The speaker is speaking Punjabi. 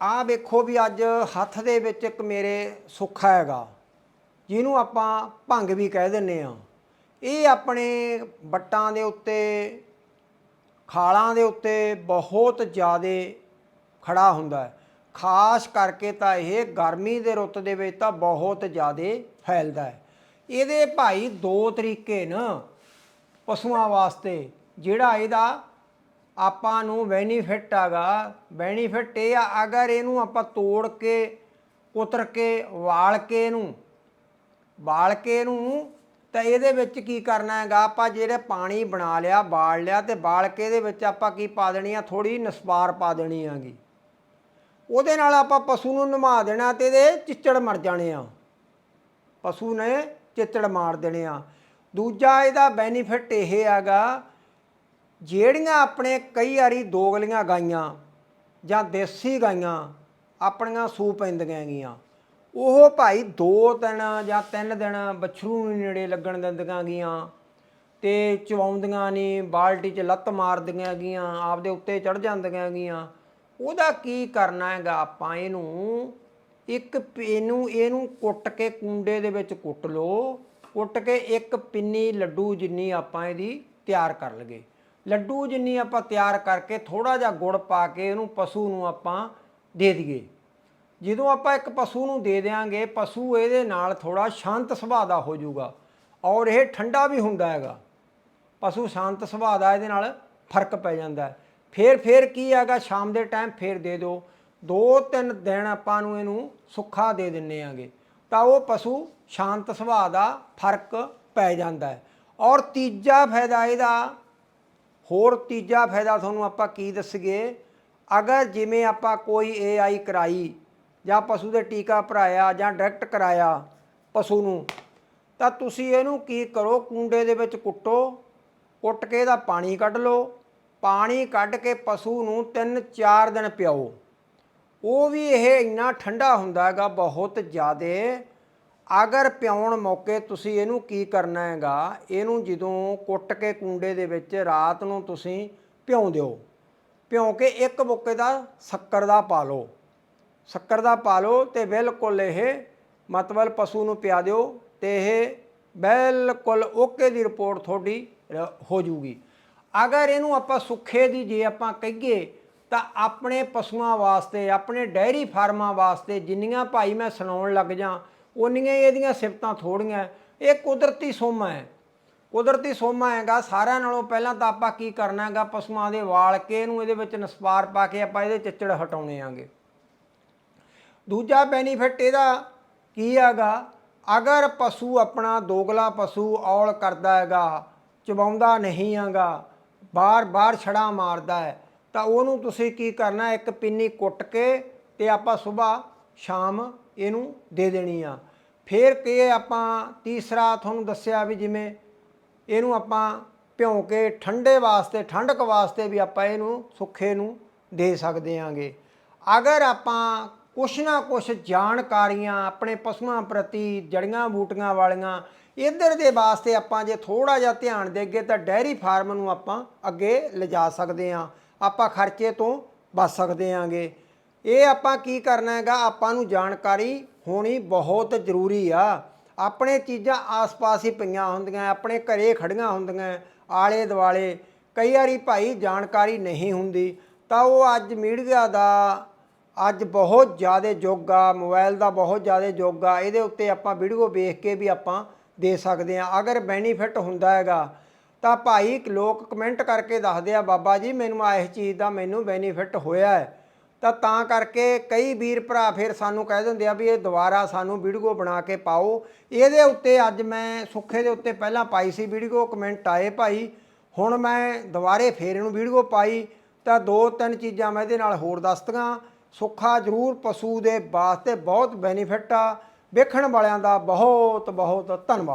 ਆ ਵੇਖੋ ਵੀ ਅੱਜ ਹੱਥ ਦੇ ਵਿੱਚ ਇੱਕ ਮੇਰੇ ਸੁੱਖਾ ਹੈਗਾ, ਜਿਹਨੂੰ ਆਪਾਂ ਭੰਗ ਵੀ ਕਹਿ ਦਿੰਨੇ ਆ ਇਹ ਆਪਣੇ ਬੱਟਾਂ ਦੇ ਉੱਤੇ, ਖਾਲਾਂ ਦੇ ਉੱਤੇ ਬਹੁਤ ਜ਼ਿਆਦਾ ਖੜਾ ਹੁੰਦਾ ਹੈ। ਖਾਸ ਕਰਕੇ ਤਾਂ ਇਹ ਗਰਮੀ ਦੇ ਰੁੱਤ ਦੇ ਵਿੱਚ ਤਾਂ ਬਹੁਤ ਜ਼ਿਆਦਾ ਫੈਲਦਾ ਹੈ। ਇਹਦੇ ਭਾਈ ਦੋ ਤਰੀਕੇ ਨਾ ਪਸ਼ੂਆਂ ਵਾਸਤੇ, ਜਿਹੜਾ ਇਹਦਾ ਆਪਾਂ ਨੂੰ ਬੈਨੀਫਿਟ ਹੈਗਾ ਬੈਨੀਫਿਟ ਇਹ ਆ, ਅਗਰ ਇਹਨੂੰ ਆਪਾਂ ਤੋੜ ਕੇ, ਕੁਤਰ ਕੇ, ਵਾਲ ਕੇ ਇਹਨੂੰ ਬਾਲ ਕੇ ਇਹਨੂੰ, ਤਾਂ ਇਹਦੇ ਵਿੱਚ ਕੀ ਕਰਨਾ ਹੈਗਾ? ਆਪਾਂ ਜਿਹੜੇ ਪਾਣੀ ਬਣਾ ਲਿਆ, ਬਾਲ ਲਿਆ ਤੇ ਬਾਲ ਕੇ ਇਹਦੇ ਵਿੱਚ ਆਪਾਂ ਕੀ ਪਾ ਦੇਣੀ ਆ? ਥੋੜੀ ਨਸਵਾਰ ਪਾ ਦੇਣੀ ਆਗੀ। ਉਹਦੇ ਨਾਲ ਆਪਾਂ ਪਸ਼ੂ ਨੂੰ ਨਮਾ ਦੇਣਾ ਤੇ ਇਹਦੇ ਚਿੱਚੜ ਮਰ ਜਾਣੇ ਆ। ਪਸ਼ੂ ਨੇ ਚਿੱਚੜ ਮਾਰ ਦੇਣੇ ਆ। ਦੂਜਾ ਇਹਦਾ ਬੈਨੀਫਿਟ ਇਹ ਹੈਗਾ ਜਿਹੜੀਆਂ ਆਪਣੇ ਕਈ ਵਾਰੀ ਦੋਗਲੀਆਂ ਗਾਈਆਂ ਜਾਂ ਦੇਸੀ ਗਾਈਆਂ ਆਪਣੀਆਂ ਸੂ ਪੈਂਦੀਆਂ ਹੈਗੀਆਂ ਉਹ ਭਾਈ ਦੋ ਦਿਨ ਜਾਂ ਤਿੰਨ ਦਿਨ ਬੱਛਰੂ ਨੂੰ ਨੇੜੇ ਲੱਗਣ ਦਿੰਦੀਆਂ ਗੀਆਂ ਤੇ ਚਵਾਉਂਦੀਆਂ ਨਹੀਂ ਬਾਲਟੀ 'ਚ ਲੱਤ ਮਾਰਦੀਆਂ ਗੀਆਂ, ਆਪਦੇ ਉੱਤੇ ਚੜ ਜਾਂਦੀਆਂ ਗੀਆਂ। ਉਹਦਾ ਕੀ ਕਰਨਾ ਹੈਗਾ ਆਪਾਂ ਇਹਨੂੰ? ਇੱਕ ਇਹਨੂੰ ਇਹਨੂੰ ਕੁੱਟ ਕੇ ਕੁੰਡੇ ਦੇ ਵਿੱਚ ਕੁੱਟ ਲਓ, ਕੁੱਟ ਕੇ ਇੱਕ ਪਿੰਨੀ ਲੱਡੂ ਜਿੰਨੀ ਆਪਾਂ ਇਹਦੀ ਤਿਆਰ ਕਰ ਲਗੇ ਲੱਡੂ ਜਿੰਨੀ ਆਪਾਂ ਤਿਆਰ ਕਰਕੇ ਥੋੜਾ ਜਿਹਾ ਗੁੜ ਪਾ ਕੇ ਇਹਨੂੰ ਪਸ਼ੂ ਨੂੰ ਆਪਾਂ ਦੇ ਦਈਏ। ਜਦੋਂ ਆਪਾਂ ਇੱਕ ਪਸ਼ੂ ਨੂੰ ਦੇ ਦੇਾਂਗੇ ਪਸ਼ੂ ਇਹਦੇ ਨਾਲ ਥੋੜਾ ਸ਼ਾਂਤ ਸੁਭਾਅ ਦਾ ਹੋ ਜਾਊਗਾ ਔਰ ਇਹ ਠੰਡਾ ਵੀ ਹੁੰਦਾ ਹੈਗਾ। ਪਸ਼ੂ ਸ਼ਾਂਤ ਸੁਭਾਅ ਦਾ ਇਹਦੇ ਨਾਲ ਫ਼ਰਕ ਪੈ ਜਾਂਦਾ ਹੈ। ਫੇਰ ਫੇਰ ਕੀ ਹੈਗਾ? ਸ਼ਾਮ ਦੇ ਟਾਈਮ ਫੇਰ ਦੇ ਦਿਓ। ਦੋ ਤਿੰਨ ਦਿਨ ਆਪਾਂ ਨੂੰ ਇਹਨੂੰ ਸੁੱਖਾ ਦੇ ਦਿੰਨੇ ਆਂਗੇ। ਤਾਂ ਉਹ ਪਸ਼ੂ ਸ਼ਾਂਤ ਸੁਭਾਅ ਦਾ ਫ਼ਰਕ ਪੈ ਜਾਂਦਾ ਹੈ। ਔਰ ਤੀਜਾ ਫਾਇਦਾ ਇਹਦਾ ਹੋਰ ਤੀਜਾ ਫਾਇਦਾ ਤੁਹਾਨੂੰ ਆਪਾਂ ਕੀ ਦੱਸਗੇ ਅਗਰ ਜਿਵੇਂ ਆਪਾਂ ਕੋਈ ਏਆਈ ਕਰਾਈ ਜਾਂ ਪਸ਼ੂ ਦੇ ਟੀਕਾ ਭਰਾਇਆ ਜਾਂ ਡਾਇਰੈਕਟ ਕਰਾਇਆ ਪਸ਼ੂ ਨੂੰ, ਤਾਂ ਤੁਸੀਂ ਇਹਨੂੰ ਕੀ ਕਰੋ? ਕੁੰਡੇ ਦੇ ਵਿੱਚ ਕੁੱਟੋ, ਕੁੱਟ ਕੇ ਇਹਦਾ ਪਾਣੀ ਕੱਢ ਲਓ, ਪਾਣੀ ਕੱਢ ਕੇ ਪਸ਼ੂ ਨੂੰ 3-4 ਦਿਨ ਪਿਆਓ। ਉਹ ਵੀ ਇਹ ਇੰਨਾ ਠੰਡਾ ਹੁੰਦਾ ਹੈਗਾ, ਬਹੁਤ ਜ਼ਿਆਦਾ ਅਗਰ ਪਿਆਉਣ ਮੌਕੇ ਤੁਸੀਂ ਇਹਨੂੰ ਕੀ ਕਰਨਾ ਹੈਗਾ, ਇਹਨੂੰ ਜਦੋਂ ਕੁੱਟ ਕੇ ਕੁੰਡੇ ਦੇ ਵਿੱਚ ਰਾਤ ਨੂੰ ਤੁਸੀਂ ਭਿਉਂ ਦਿਓ। ਭਿਉਂ ਕੇ ਇੱਕ ਬੁੱਕੇ ਦਾ ਸ਼ੱਕਰ ਦਾ ਪਾ ਲਓ। ਸ਼ੱਕਰ ਦਾ ਪਾ ਲਓ ਤੇ ਬਿਲਕੁਲ ਇਹ ਮਤਲਬ ਪਸ਼ੂ ਨੂੰ ਪਿਆ ਦਿਓ ਤੇ ਇਹ ਬਿਲਕੁਲ ਓਕੇ ਦੀ ਰਿਪੋਰਟ ਤੁਹਾਡੀ ਰ- ਹੋ ਜੂਗੀ। ਅਗਰ ਇਹਨੂੰ ਆਪਾਂ ਸੁੱਖੇ ਦੀ ਜੇ ਆਪਾਂ ਕਹੀਏ, ਤਾਂ ਆਪਣੇ ਪਸ਼ੂਆਂ ਵਾਸਤੇ, ਆਪਣੇ ਡੈਰੀ ਫਾਰਮਾਂ ਵਾਸਤੇ ਜਿੰਨੀਆਂ ਭਾਈ ਮੈਂ ਸੁਣਾਉਣ ਲੱਗ ਜਾਂ ਉਨੀਆਂ ਹੀ ਇਹਦੀਆਂ ਸਿਫਤਾਂ ਥੋੜੀਆਂ ਇਹ ਕੁਦਰਤੀ ਸੋਮਾ ਹੈ। ਕੁਦਰਤੀ ਸੋਮਾ ਹੈਗਾ, ਸਾਰਿਆਂ ਨਾਲੋਂ ਪਹਿਲਾਂ ਤਾਂ ਆਪਾਂ ਕੀ ਕਰਨਾ ਹੈਗਾ, ਪਸ਼ੂਆਂ ਦੇ ਵਾਲ ਕੇ ਇਹਨੂੰ ਇਹਦੇ ਵਿੱਚ ਨਸਪਾਰ ਪਾ ਕੇ ਆਪਾਂ ਇਹਦੇ ਚਿੱਚੜ ਹਟਾਉਣੇ ਆਂਗੇ। ਦੂਜਾ ਬੈਨੀਫਿਟ ਇਹਦਾ ਕੀ ਹੈਗਾ, ਅਗਰ ਪਸ਼ੂ ਆਪਣਾ ਦੋਗਲਾ ਪਸ਼ੂ ਔਲ ਕਰਦਾ ਹੈਗਾ, ਚਬਾਉਂਦਾ ਨਹੀਂ ਹੈਗਾ, ਬਾਰ-ਬਾਰ ਛੜਾ ਮਾਰਦਾ ਹੈ, ਤਾਂ ਉਹਨੂੰ ਤੁਸੀਂ ਕੀ ਕਰਨਾ, ਇੱਕ ਪਿੰਨੀ ਕੁੱਟ ਕੇ ਤੇ ਆਪਾਂ ਸਵੇਰ ਸ਼ਾਮ ਇਹਨੂੰ ਦੇ ਦੇਣੀ ਆ। ਫਿਰ ਕਿ ਆਪਾਂ ਤੀਸਰਾ ਤੁਹਾਨੂੰ ਦੱਸਿਆ ਵੀ ਜਿਵੇਂ ਇਹਨੂੰ ਆਪਾਂ ਭਿਉਂ ਕੇ ਠੰਡੇ ਵਾਸਤੇ, ਠੰਡਕ ਵਾਸਤੇ ਵੀ ਆਪਾਂ ਇਹਨੂੰ ਸੁੱਖੇ ਨੂੰ ਦੇ ਸਕਦੇ ਆਂਗੇ। ਅਗਰ ਆਪਾਂ ਕੁਛ ਨਾ ਕੁਛ ਜਾਣਕਾਰੀਆਂ ਆਪਣੇ ਪਸ਼ੂਆਂ ਪ੍ਰਤੀ, ਜੜੀਆਂ ਬੂਟੀਆਂ ਵਾਲੀਆਂ ਇਧਰ ਦੇ ਵਾਸਤੇ ਆਪਾਂ ਜੇ ਥੋੜਾ ਜਿਹਾ ਧਿਆਨ ਦੇਗੇ ਤਾਂ ਡੈਰੀ ਫਾਰਮ ਨੂੰ ਆਪਾਂ ਅੱਗੇ ਲਿਜਾ ਸਕਦੇ ਆਂ। ਆਪਾਂ ਖਰਚੇ ਤੋਂ ਬਚ ਸਕਦੇ ਆਂਗੇ। ਇਹ ਆਪਾਂ ਕੀ ਕਰਨਾ ਹੈਗਾ? ਆਪਾਂ ਨੂੰ ਜਾਣਕਾਰੀ ਹੋਣੀ ਬਹੁਤ ਜ਼ਰੂਰੀ ਆ। ਆਪਣੇ ਚੀਜ਼ਾਂ ਆਸ-ਪਾਸ ਹੀ ਪਈਆਂ ਹੁੰਦੀਆਂ ਆਪਣੇ ਘਰੇ ਖੜੀਆਂ ਹੁੰਦੀਆਂ ਆਲੇ ਦੁਆਲੇ ਕਈ ਵਾਰੀ ਭਾਈ ਜਾਣਕਾਰੀ ਨਹੀਂ ਹੁੰਦੀ, ਤਾਂ ਉਹ ਅੱਜ ਮੀਡੀਆ ਦਾ ਅੱਜ ਬਹੁਤ ਜ਼ਿਆਦਾ ਯੁੱਗ ਆ ਮੋਬਾਈਲ ਦਾ ਬਹੁਤ ਜ਼ਿਆਦਾ ਯੁੱਗ ਆ, ਇਹਦੇ ਉੱਤੇ ਆਪਾਂ ਵੀਡੀਓ ਵੇਖ ਕੇ ਵੀ ਆਪਾਂ ਦੇ ਸਕਦੇ ਆ। ਅਗਰ ਬੈਨੀਫਿਟ ਹੁੰਦਾ ਹੈਗਾ, ਤਾਂ ਭਾਈ ਲੋਕ ਕਮੈਂਟ ਕਰਕੇ ਦੱਸਦੇ ਆ, ਬਾਬਾ ਜੀ, ਮੈਨੂੰ ਇਸ ਚੀਜ਼ ਦਾ ਮੈਨੂੰ ਬੈਨੀਫਿਟ ਹੋਇਆ ਹੈ। ਤਾਂ ਤਾਂ ਕਰਕੇ ਕਈ ਵੀਰ ਭਰਾ ਫਿਰ ਸਾਨੂੰ ਕਹਿ ਦਿੰਦੇ ਆ ਵੀ ਇਹ ਦੁਬਾਰਾ ਸਾਨੂੰ ਵੀਡੀਓ ਬਣਾ ਕੇ ਪਾਓ। ਇਹਦੇ ਉੱਤੇ ਅੱਜ ਮੈਂ ਸੁੱਖੇ ਦੇ ਉੱਤੇ ਪਹਿਲਾਂ ਪਾਈ ਸੀ ਵੀਡੀਓ, ਕਮੈਂਟ ਆਏ ਭਾਈ। ਹੁਣ ਮੈਂ ਦੁਬਾਰੇ ਫੇਰ ਇਹਨੂੰ ਵੀਡੀਓ ਪਾਈ ਤਾਂ ਦੋ ਤਿੰਨ ਚੀਜ਼ਾਂ ਮੈਂ ਇਹਦੇ ਨਾਲ ਹੋਰ ਦੱਸਤੀਆਂ। ਸੁੱਖਾ ਜ਼ਰੂਰ ਪਸ਼ੂ ਦੇ ਵਾਸਤੇ ਬਹੁਤ ਬੈਨੀਫਿਟ ਆ। ਵੇਖਣ ਵਾਲਿਆਂ ਦਾ ਬਹੁਤ ਬਹੁਤ ਧੰਨਵਾਦ।